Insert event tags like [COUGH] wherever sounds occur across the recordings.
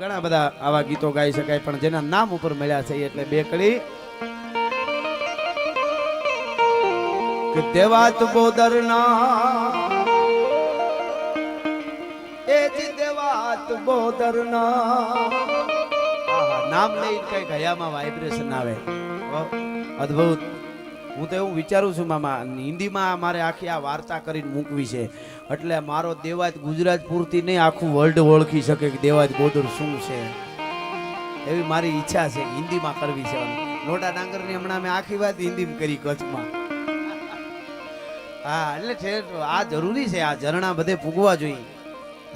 ઘણા બધા આવા ગીતો ગાઈ શકાય, પણ જેના નામ ઉપર મળ્યા છે એટલે બે કડી કે દેવાત બોદરના એ જી દેવાત બોદરના નામ લઈ કઈ ગયામાં વાઇબ્રેશન આવે. અદ્ભુત. હું તો એવું વિચારું છું, મામા, હિન્દીમાં મારે આખી આ વાર્તા કરીને મૂકવી છે. એટલે મારો દેવાત ગુજરાત પૂરતી નહીં, આખું વર્લ્ડ ઓળખી શકે કે દેવાત ગોદર શું છે. એવી મારી ઈચ્છા છે, હિન્દીમાં કરવી છે. લોટા ડાંગરની હમણાં મેં આખી વાત હિન્દીમાં કરી કચ્છમાં. હા, એટલે છે, આ જરૂરી છે, આ ઝરણા બધે પૂગવા જોઈએ.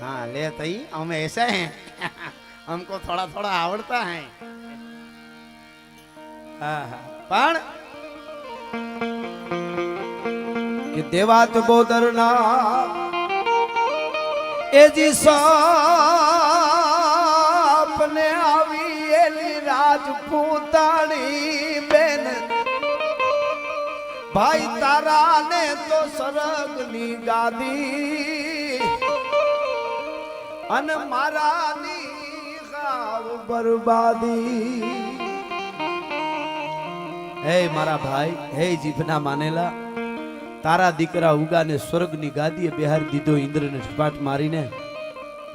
હા, લે તઈ, અમે એસા હે. હમકો થોડા થોડા આવડતા હે. હા હા. પણ કે દેવાત બોદરના એ જી સાપને આવી એલી રાજપૂતાણી બેન. ભાઈ તારા ને તો સરગની ગાદી અને મારાની ગાવ બરબાદી. હે મારા ભાઈ, હે જીભના માનેલા તારા દીકરા ઉગાને સ્વર્ગની ગાદીએ બિહાર દીધો ઇન્દ્રને સપાટ મારીને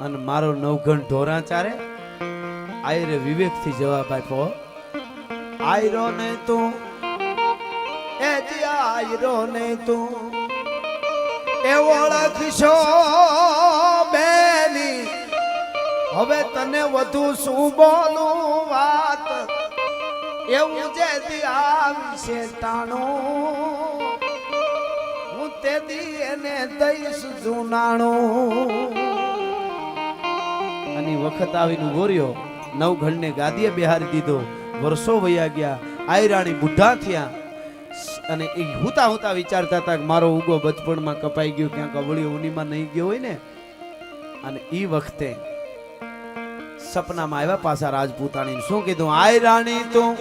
અને મારો નવઘણ ઢોરાચારે આયરે વિવેકથી જવાબ આપ્યો, આયરો ને તું, એ જી આયરો ને તું, એ ઓળખશો બેની. હવે તને વધુ શું બોલું વાત? એવું જે દી આવશે ટાણું હું તે દી એને દઈશ જુનાણું. અને વખત આવીને ગોર્યો નવઘણને ગાદીએ બિહારી દીધો. વર્ષો વયા ગયા. આયરાણી બુઢા થયા. અને એ હુતા હુતા વિચારતા હતા કે મારો ઉગો બચપણમાં કપાઈ ગયો, ક્યાંક અવળી ઉનીમાં નહીં ગયો હોય ને. અને એ વખતે સપનામાં આવ્યા પાછા રાજપૂતાણી શું કીધું? આય રાણી તું,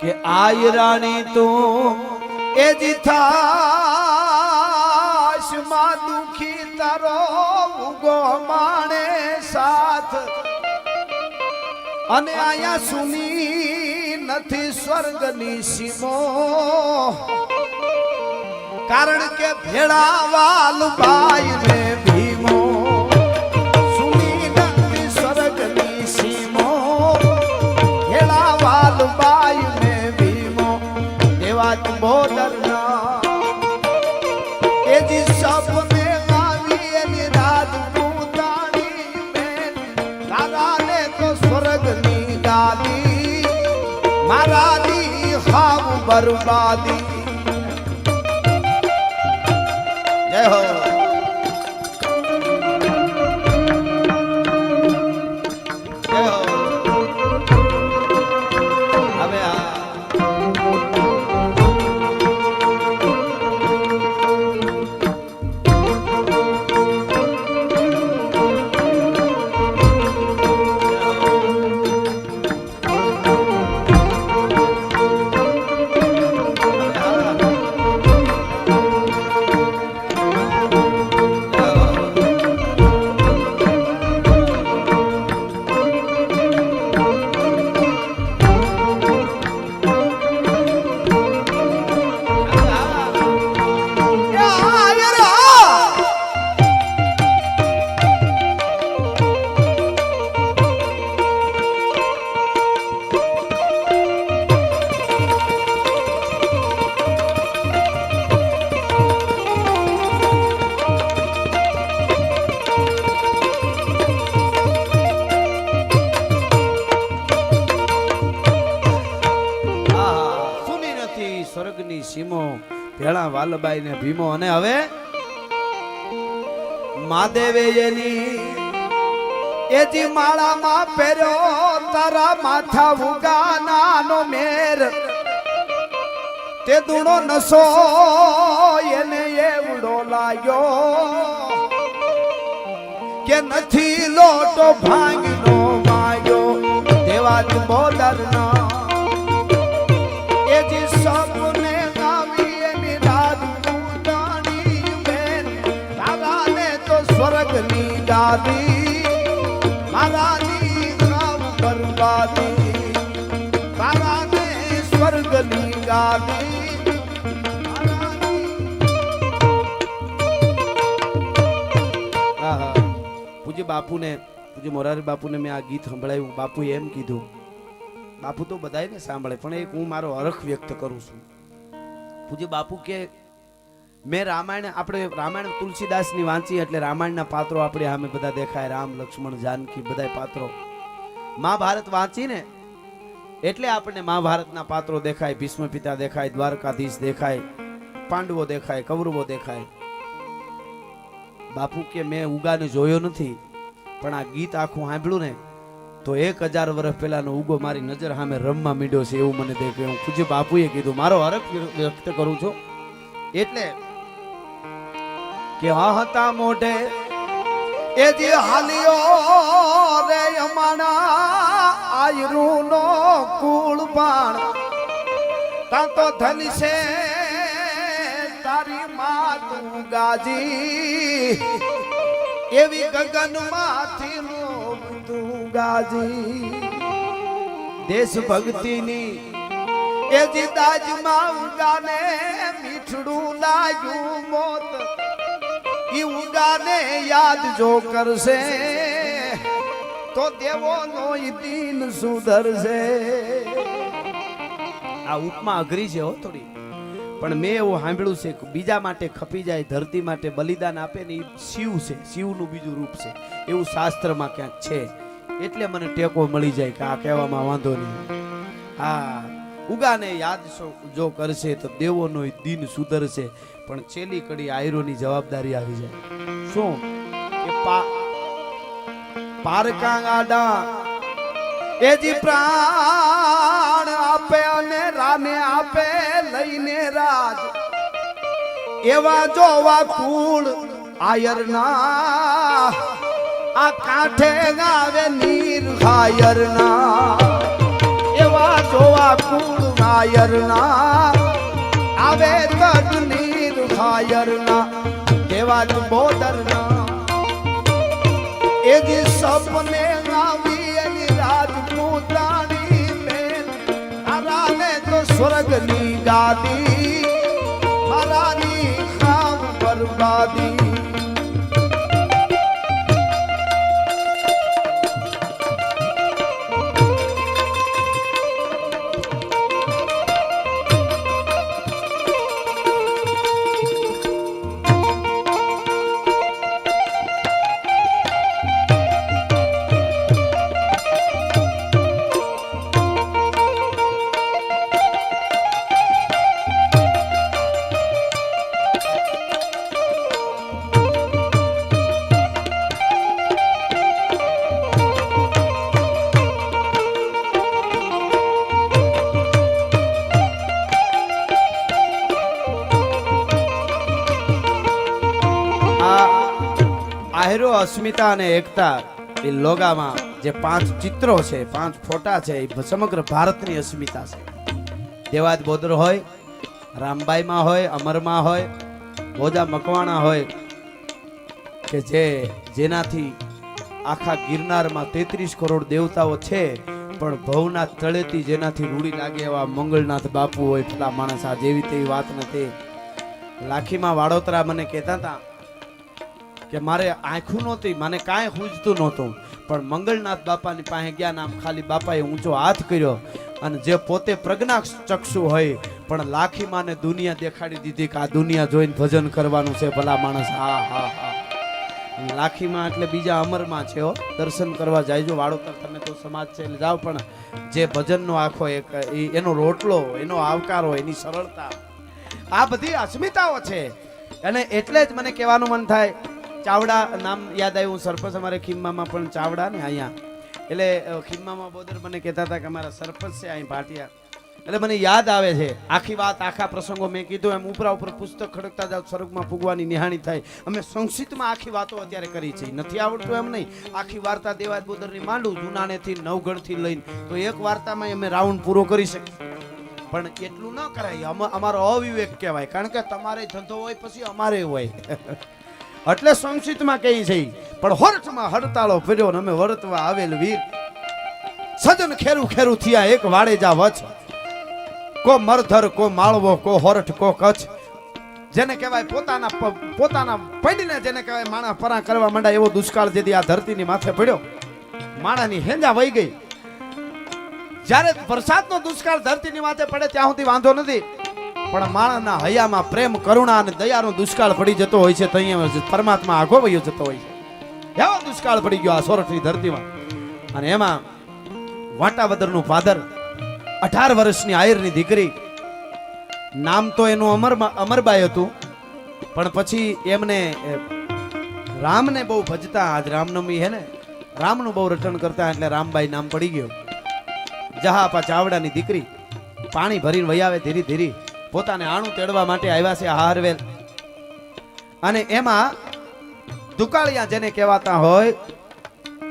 કે આય રાણી તું એ જીથાશમાં દુખી તારો ઉગો માણે સાથ. અને આયા સુની નથી સ્વર્ગની સીમો. કારણ કે ભેળા વાલભાઈ ને સ્વર્ગની ગાદી. મારાની હાવ બરબાદી. જય હો. ભેળા વાલબાઈ ને ભીમો. અને હવે મહાદેવે એની એજી માળામાં પહેર્યો તારા માથા ઉગાનાનો મેર. તે દુણો નસો એને એવડો લાગ્યો. કે નથી લોટો ભાંગનો માગ્યો. દેવાત બોદરના એ એજી સપને ભગતની દાદી મારાની કામ બરબાદી મારાને સ્વર્ગની ગાદી પૂજ્ય બાપુને, પૂજ્ય મોરારી બાપુને મેં આ ગીત સંભળાયું. બાપુ એમ કીધું, બાપુ તો બધાય ને સાંભળે, પણ એક હું મારો અરખ વ્યક્ત કરું છું. પૂજ્ય બાપુ કે મેં રામાયણ, આપણે રામાયણ તુલસીદાસની વાંચી એટલે રામાયણના પાત્રો આપણે સામે બધા દેખાય. રામ, લક્ષ્મણ, જાનકી બધાય પાત્રો. મહાભારત વાંચીને એટલે આપણને મહાભારતના પાત્રો દેખાય, ભીષ્મ પિતા દેખાય, દ્વારકાધીશ દેખાય, પાંડવો દેખાય, કૌરવો દેખાય. બાપુ કે મેં ઉગાને જોયો નથી, પણ આ ગીત આખું સાંભળ્યું ને, તો એક હજાર વર્ષ પહેલાનો ઉગો મારી નજર સામે રમવા મીડ્યો છે એવું મને દેખ્યું. હું પૂજ્ય બાપુએ કીધું, મારો હરખ વ્યક્ત કરું છું. એટલે કે હા હતા મોઢે? એ જે હાલિયો રે અમાણા આયરું નો કુળ પાણ તા તો છે, તારી માતું ગાજી. એવી ગગનમાંથી તું ગાજી. દેશ ભક્તિની એ જે દાજમાં ગાને મીઠડું લાગ્યું મોત. ઈ ઉગાને યાદ જો કરશે, તો દેવોનો દિન સુધરશે. આ ઉપમા અઘરી છે હો થોડી. પણ મેં એવું સાંભળ્યું છે કે બીજા માટે ખપી જાય, ધરતી માટે બલિદાન આપે ને એ શિવ છે, શિવનું બીજું રૂપ છે. એવું શાસ્ત્રમાં ક્યાંક છે. એટલે મને ટેકો મળી જાય કે આ કહેવામાં વાંધો નહીં. હા ઉગાને યાદ જો કરશે તો દેવોનો દિન સુધરશે. પણ છેલ્લી કડી આયરોની જવાબદારી આવી જાય. શું? કે પારકા ગાડા એ પ્રાણ આપે અને રાને આપે લઈને રાજ. એવા જોવા કુળ આયરના. આ કાંઠે ગાવે નીર હાયરના. એવા જોવા કુળ વાયરના આવે તડ નીર હાયરના તું બોદરના એ જે સપને આવી એની રાજપૂતાણી બેન આરામે તો સ્વર્ગની ગાદી. મારાની ખાવ બરબાદી. આહેરો, અસ્મિતા અને એકતા એ લોગામાં જે પાંચ ચિત્રો છે, પાંચ ફોટા છે, એ સમગ્ર ભારતની અસ્મિતા છે. દેવાદ બોદર હોય, રામબાઈમાં હોય, અમરમાં હોય, મોજા મકવાણા હોય, કે જે જેનાથી આખા ગિરનારમાં તેત્રીસ કરોડ દેવતાઓ છે, પણ ભવનાથ તળેથી જેનાથી રૂડી લાગે એવા મંગળનાથ બાપુ હોય, પેલા માણસ આ જેવી તેવી વાત નથી. લાખીમાં વાડોતરા મને કહેતા હતા કે મારે આંખું નહોતી, મને કાંઈ ખૂજતું નહોતું. પણ મંગળનાથ બાપાની પાસે ગયા નામ ખાલી બાપાએ ઊંચો હાથ કર્યો અને જે પોતે પ્રજ્ઞા ચક્ષુ હોય, પણ લાખી માને દુનિયા દેખાડી દીધી કે આ દુનિયા જોઈને ભજન કરવાનું છે ભલા માણસ. હા હા હા. લાખીમાં એટલે બીજા અમરમાં છે હો, દર્શન કરવા જાયજો વાળોતર તમે તો સમાજ છે એટલે જાઓ, પણ જે ભજનનો આખો એક એનો રોટલો એનો આવકારો એની સરળતા. આ બધી અસ્મિતાઓ છે. અને એટલે જ મને કહેવાનું મન થાય ચાવડા, નામ યાદ આવ્યું સરપંચ અમારે ખીમ્મામાં પણ ચાવડા ને અહીંયા. એટલે ખીમ્મામાં બોદર મને કહેતા હતા કે અમારા સરપંચ છે અહીં ભાટિયા. એટલે મને યાદ આવે છે, આખી વાત, આખા પ્રસંગો મેં કીધું, એમ ઉપરા ઉપર પુસ્તક ખડકતા જાવ સ્વર્ગમાં ફૂગવાની નિહાણી થાય. અમે સંક્ષિપ્તમાં આખી વાતો અત્યારે કરી છે. નથી આવડતું એમ નહીં. આખી વાર્તા દેવાદ બોદરની માંડું જૂનાનેથી નવગઢથી લઈને, તો એક વાર્તામાં અમે રાઉન્ડ પૂરો કરી શકીએ. પણ એટલું ન કરાય. અમ- અમારો અવિવેક કહેવાય. કારણ કે તમારે ધંધો હોય, પછી અમારે હોય. [LAUGHS] એટલે સંક્ષિપ્તમાં કહી છે, પણ હોરઠમાં હડતાળો ફર્યો ને અમે વર્તવા આવેલ વીર. સજન ખેરું ખેરું થયા, એક વાડેજા વચ કો મરધર, કો માળવો, કો હોરઠ કો કચ્છ. જેને કહેવાય પોતાના પોતાના પડીને જેને કહેવાય માણા પરા કરવા માંડ્યા, એવો દુષ્કાળ જેથી આ ધરતીની માથે પડ્યો. માણાની હેંજા વહી ગઈ. જ્યારે વરસાદનો દુષ્કાળ ધરતીની માથે પડે, ત્યાં સુધી વાંધો નથી. પણ માણસના હૈયામાં પ્રેમ, કરુણા અને દયાનો દુષ્કાળ પડી જતો હોય છે તો પરમાત્મા આઘો વયો જતો હોય છે. એવો દુષ્કાળ પડી ગયો આ સોરઠની ધરતીમાં. અને એમાં વાંટાવદરનું ફાધર, અઢાર વર્ષની આયરની દીકરી, નામ તો એનું અમર અમરબાઈ હતું, પણ પછી એમને રામને બહુ ભજતા, આજ રામનવમી હે ને, રામનું બહુ રટણ કરતા એટલે રામબાઈ નામ પડી ગયું. જહાપા ચાવડાની દીકરી, પાણી ભરીને વહી આવે ધીરે ધીરે. પોતાને આણું તેડવા માટે આવ્યા છે હારવેલ. અને એમાં દુકાળિયા જેને કહેવાતા હોય,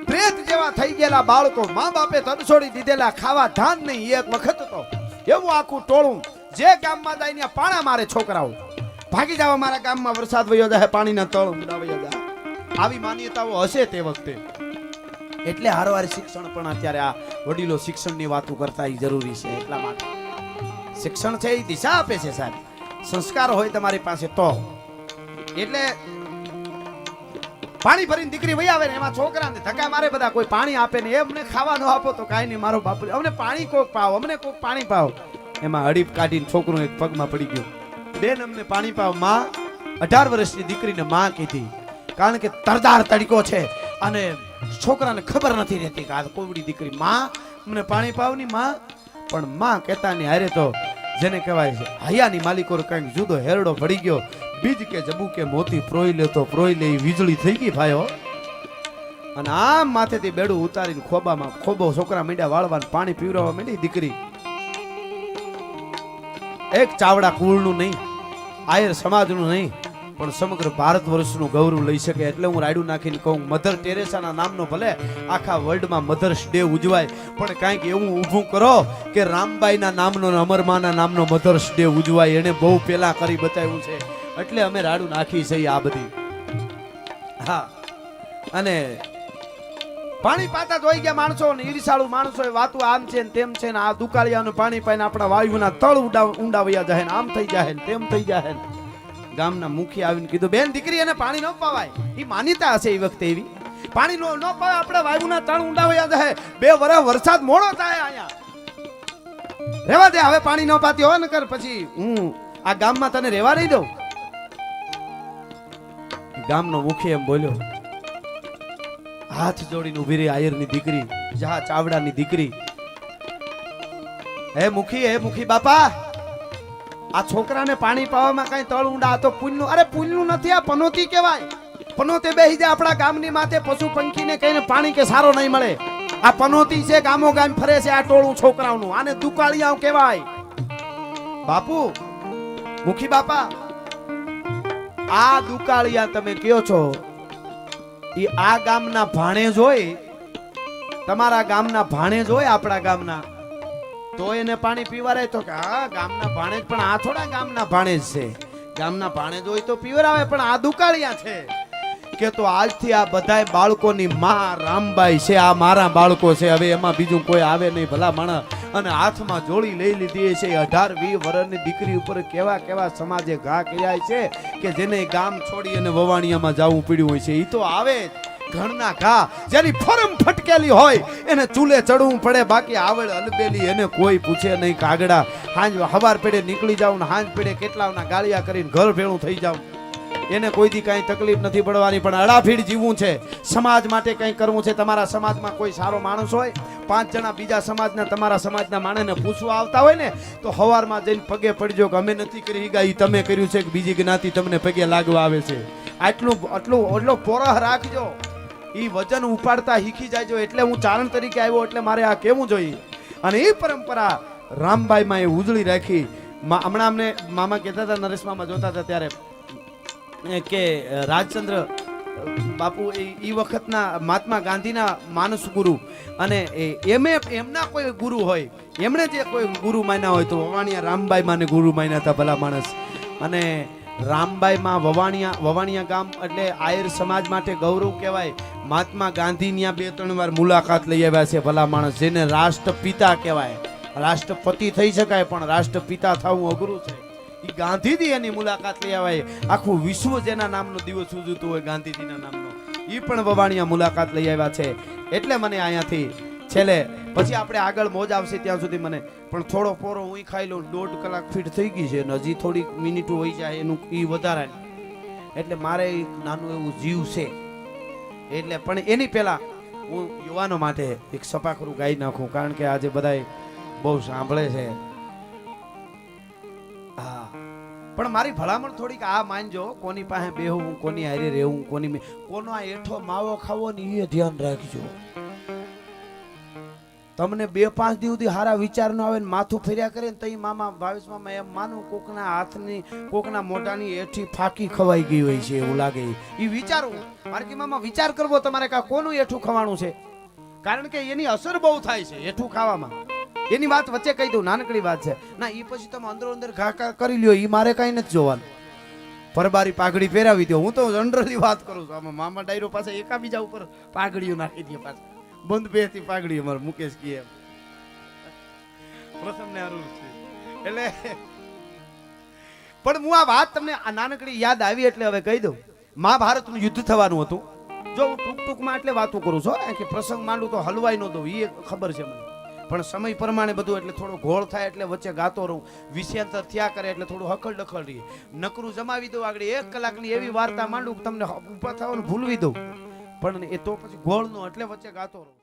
પ્રેત જેવા થઈ ગયેલા બાળકો મા બાપે તરછોડી દીધેલા ખાવા ધાન નહીં એક વખત તો એવું આખું ટોળું જે ગામમાં જાય ત્યાં પાણા મારે છોકરાઓ. ભાગી જાવ મારા ગામમાં, વરસાદ વયો જાય, પાણીના તળ ઊંડા જાય. આવી માન્યતાઓ હશે તે વખતે. એટલે હારવાર શિક્ષણ પણ અત્યારે આ વડીલો શિક્ષણની વાતો કરતા એ જરૂરી છે એટલા માટે. શિક્ષણ છે એ દિશા આપે છે સાહેબ. સંસ્કાર હોય તમારી પાસે તો. એટલે પાણી ભરીને દીકરી વહી આવે ને એમાં છોકરાને ધક્કા મારે બધા, કોઈ પાણી આપે ને એમને ન આપો તો કાંઈ નહીં, મારો બાપુ અમને પાણી કોક પાવ, અમને કોક પાણી પાવ. એમાં હડીપ કાઢીને છોકરું એક પગમાં પડી ગયું. બેન અમને પાણી પાવ, માં અઢાર વર્ષની દીકરીને માં કીધી. કારણ કે તરદાર તડીકો છે અને છોકરાને ખબર નથી રહેતી કે આ કોવડી દીકરી માં અમને પાણી પાવની માં? પણ માં કહેતા ને હારે તો જેને કહેવાય છે, હૈયાની માલિકોર કંઈક જુદો હેરડો પડી ગયો. બીજ કે જબુ કે મોતી પ્રોઈ લે તો પ્રોઈ લે. વીજળી થઈ ગઈ ભાઈઓ અને આમ માથેથી બેડું ઉતારીને ખોબામાં ખોબો છોકરા મીંડા વાળવા પાણી પીવડાવવા માંડી દીકરી. એક ચાવડા કુળનું નહીં, આયર સમાજનું નહીં પણ સમગ્ર ભારત વર્ષનું ગૌરવ લઈ શકે એટલે હું રાયડું નાખીને કહું, મધર ટેરેસાના નામનો ભલે આખા વર્લ્ડમાં મધર્સ ડે ઉજવાય, પણ કાંઈક એવું ઊભું કરો કે રામબાઈના નામનો અમરમાના નામનો મધર્સ ડે ઉજવાય. એને બહુ પહેલાં કરી બતાવ્યું છે. એટલે અમે રાડું નાખી છે આ બધી. હા. અને પાણી પાતા ધોઈ ગયા માણસો ને ઈર્ષાળુ માણસો એ વાતું આમ છે ને તેમ છે ને, આ દુકાળિયાનું પાણી પાઈને આપણા વાયુના તળ ઉડા ઊંડા વયા જાય ને, આમ થઈ જાય ને, તેમ થઈ જાય ને. ગામના મુખી આવીને કીધું, બેન, દીકરી એને પાણી ન પાવાય. એ માન્યતા હશે એ વખતે એવી. પાણી ન પાવે આપણે વાયુના તણ ઊંડા હોય જાય બે વર્ષ વરસાદ મોડો થાય અહીંયા. રેવા દે, હવે પાણી ન પાતી હોય ને પછી હું આ ગામમાં તને રેવા નહીં દઉં. ગામનો મુખી એમ બોલ્યો, હાથ જોડીને ઊભી રહી આયરની દીકરી જહા ચાવડાની દીકરી. હે મુખી હે મુખી બાપા આ છોકરાને પાણી પાવામાં કઈ તળ ઊંડા તો પુણ્યનું અરે પુણ્યનું નથી, આ પનોતી કહેવાય. પનોતી બેહી જાય આપણા ગામની માથે, પશુ પંખીને કહીને પાણી કે સારો નહીં મળે. આ પનોતી છે ગામો ગામ ફરે છે, આ ટોળું છોકરાઓનું. આને દુકાળિયાઓ કહેવાય. બાપુ, મુખી બાપા, આ દુકાળિયા તમે કયો છો? એ આ ગામના ભાણે જોઈ તમારા ગામના ભાણે જોઈ આપણા ગામના. તો એને પાણી પીવરાય તો કે હા, ગામના ભાણેજ પણ આ થોડા ગામના ભાણેજ છે. ગામના ભાણેજ હોય તો પીવરાવે, પણ આ દુકાળિયા છે. કે તો આજથી આ બધાય બાળકોની મા રામબાઈ છે, આ મારા બાળકો છે, હવે એમાં બીજું કોઈ આવે નહીં, ભલા માણસ. અને હાથમાં જોડી લઈ લીધી છે, અઢાર, વીસ વર્ષની દીકરી ઉપર કેવા કેવા સમાજે ઘા કર્યા છે, કે જેને ગામ છોડી અને વવાણિયામાં જવું પડ્યું હોય છે. એ તો આવે જ. ઘરના ઘા જેની ફરમ ફટકેલી હોય, એને ચૂલે ચડવું પડે, બાકી આવડ અલબેલી એને કોઈ પૂછે નહીં કાગડા હાંજ હવાર પેડે નીકળી જાવ ને હાંજ પેડે કેટલાના ગાળિયા કરીને ઘર ભેળું થઈ જાવ એને કોઈથી કાંઈ તકલીફ નથી પડવાની, પણ અડાફીડ જીવવું છે. સમાજ માટે કંઈ કરવું છે? તમારા સમાજમાં કોઈ સારો માણસ હોય? પાંચ જણા બીજા સમાજના, તમારા સમાજના માણસને પૂછવા આવતા હોય ને, તો હવારમાં જઈને પગે પડજો કે અમે નથી કરી ગયા એ તમે કર્યું છે કે બીજી જ્ઞાતિ તમને પગે લાગવા આવે છે. આટલું આટલું એટલો પોરહ રાખજો. ઈ વજન ઉપાડતા શીખી જાયજો એટલે હું ચારણ તરીકે આવ્યો એટલે મારે આ કેવું જોઈએ? અને એ પરંપરા રામબાઈમાં એ ઉજળી રાખી. હમણાં અમને મામા કહેતા હતા, નરેશ મામા જોતા હતા ત્યારે, એ કે રાજચંદ્ર બાપુ, એ વખતના મહાત્મા ગાંધીના માનસ ગુરુ. અને એ- એમે એમના કોઈ ગુરુ હોય, એમણે જે કોઈ ગુરુ માન્યા હોય તો વવાણિયા રામબાઈ માને ગુરુ માન્યા હતા ભલા માણસ. અને રામબાઈમાં વવાણિયા વવાણિયા ગામ એટલે આયર સમાજ માટે ગૌરવ કહેવાય. મહાત્મા ગાંધી ત્યાં બે, ત્રણ વાર મુલાકાત લઈ આવ્યા છે ભલા માણસ, જેને રાષ્ટ્રપિતા કહેવાય. રાષ્ટ્રપતિ થઈ શકાય પણ રાષ્ટ્રપિતા થવું અઘરું છે. એ ગાંધીજી એની મુલાકાત લઈ આવ્યા. આખું વિશ્વ જેના નામનો દિવસ ઉજવતું હોય ગાંધીજીના નામનો. એ પણ વવાણિયા મુલાકાત લઈ આવ્યા છે. એટલે મને અહીંયાથી છેલ્લે, પછી આપણે આગળ મોજ આવશે ત્યાં સુધી મને. પણ થોડો પોરો હું ખાઈ લઉં. દોઢ કલાક ફીટ થઈ ગઈ છે હજી થોડીક મિનિટો હોય જાય એનું એ વધારે એટલે મારે નાનું એવું જીવ છે. એટલે પણ એની પહેલા હું યુવાનો માટે એક સપાખરું ગાઈ નાખું, કારણ કે આજે બધાય બહુ સાંભળે છે. હા. પણ મારી ભલામણ થોડીક આ માનજો, કોની પાસે બેહવું કોની હારે રહેવું, કોની કોનો આ એઠો માવો ખાવો ને એ ધ્યાન રાખજો. તમને બે પાંચ દિવસ સુધી વિચાર ન આવે માથું ફેર્યા કરે ને તઈ મામા ભાવેશ મામા એમ માનું કોકના હાથની, કોકના મોઢાની એઠી ફાકી ખવાઈ ગઈ હોય છે એવું લાગે. એ વિચારવું મારે મામા, વિચાર કરવો તમારે કા કોનું એઠું ખવાનું છે? કારણ કે એની અસર બહુ થાય છે એઠું ખાવામાં. એની વાત વચ્ચે કહી દઉં, નાનકડી વાત છે. ના એ પછી તમે અંદરો અંદર ઘા ઘા કરી લ્યો એ મારે કઈ નથી જોવાનું. પરબારી પાઘડી પહેરાવી દો. હું તો જનરલી વાત કરું છું. આમાં મામા ડાયરો પાસે એકાબીજા ઉપર પાઘડીઓ નાખી દે પાછા. બંધ બેસતી પાઘડી અમારે મુકેશ કી એમ. પ્રથમ ને અરુણ છે. એટલે પણ હું આ વાત તમને આ નાનકડી યાદ આવી એટલે હવે કહી દઉં. મહાભારતનું યુદ્ધ થવાનું હતું. જો હું ટૂંક ટૂંકમાં એટલે વાતો કરું છું કે પ્રસંગ માંડું તો હલવાઈ ન દઉં એ ખબર છે મને. પણ સમય પ્રમાણે બધું એટલે થોડો ઘોળ થાય એટલે વચ્ચે ગાતો રહું. વિષયાંતર થયા કરે એટલે થોડું હકલ ડખલ રહીએ નકરું જમાવી દઉં આગળ એક કલાકની એવી વાર્તા માંડું તમને ઊભા થવાનું ભૂલવી દઉં. પણ એ તો પછી ગોળનો એટલે વચ્ચે ગાતો રહું